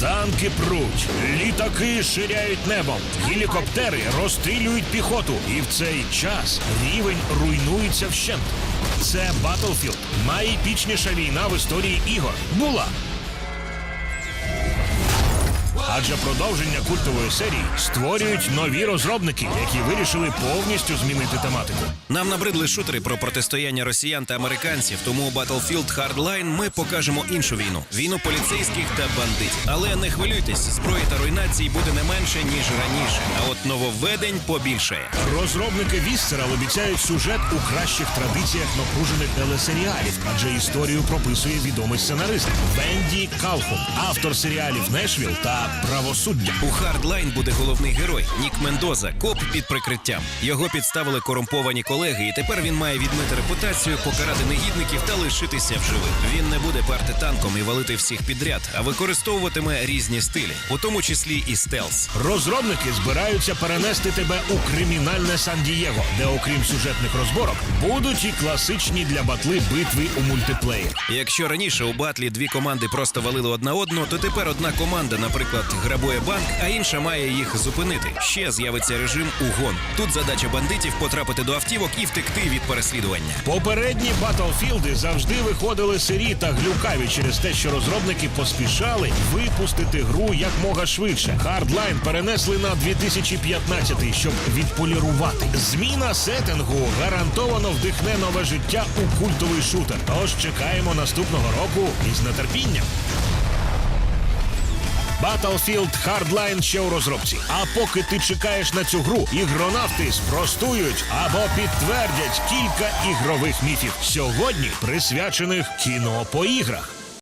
Танки пруть, літаки ширяють небом, гелікоптери розстрілюють піхоту, і в цей час рівень руйнується вщент. Це Battlefield, найпічніша війна в історії ігор. Була. Адже продовження культової серії створюють нові розробники, які вирішили повністю змінити тематику. Нам набридли шутери про протистояння росіян та американців, тому у Battlefield Hardline ми покажемо іншу війну війну поліцейських та бандитів. Але не хвилюйтесь, зброї та руйнацій буде не менше ніж раніше. А от нововведень побільшає. Розробники Вісцерал обіцяють сюжет у кращих традиціях напружених телесеріалів, адже історію прописує відомий сценарист Бенді Калхун, автор серіалів Нешвіл та Правосуддя. У Hardline буде головний герой Нік Мендоза, коп під прикриттям. Його підставили корумповані колеги, і тепер він має відмити репутацію, покарати негідників та лишитися в живих. Він не буде парти танком і валити всіх підряд, а використовуватиме різні стилі, у тому числі і стелс. Розробники збираються перенести тебе у кримінальне Сан-Дієго, де, окрім сюжетних розборок, будуть і класичні для батли битви у мультиплеєр. Якщо раніше у батлі дві команди просто валили одна одну, то тепер одна команда, наприклад, грабує банк, а інша має їх зупинити. Ще з'явиться режим угон. Тут задача бандитів потрапити до автівок і втекти від переслідування. Попередні Батлфілди завжди виходили сирі та глюкаві через те, що розробники поспішали випустити гру як мога швидше. Hardline перенесли на 2015, щоб відполірувати. Зміна сеттингу гарантовано вдихне нове життя у культовий шутер. Тож чекаємо наступного року із нетерпінням. Battlefield Hardline ще у розробці. А поки ти чекаєш на цю гру, ігронавти спростують або підтвердять кілька ігрових міфів сьогодні, присвячених кіно по іграх.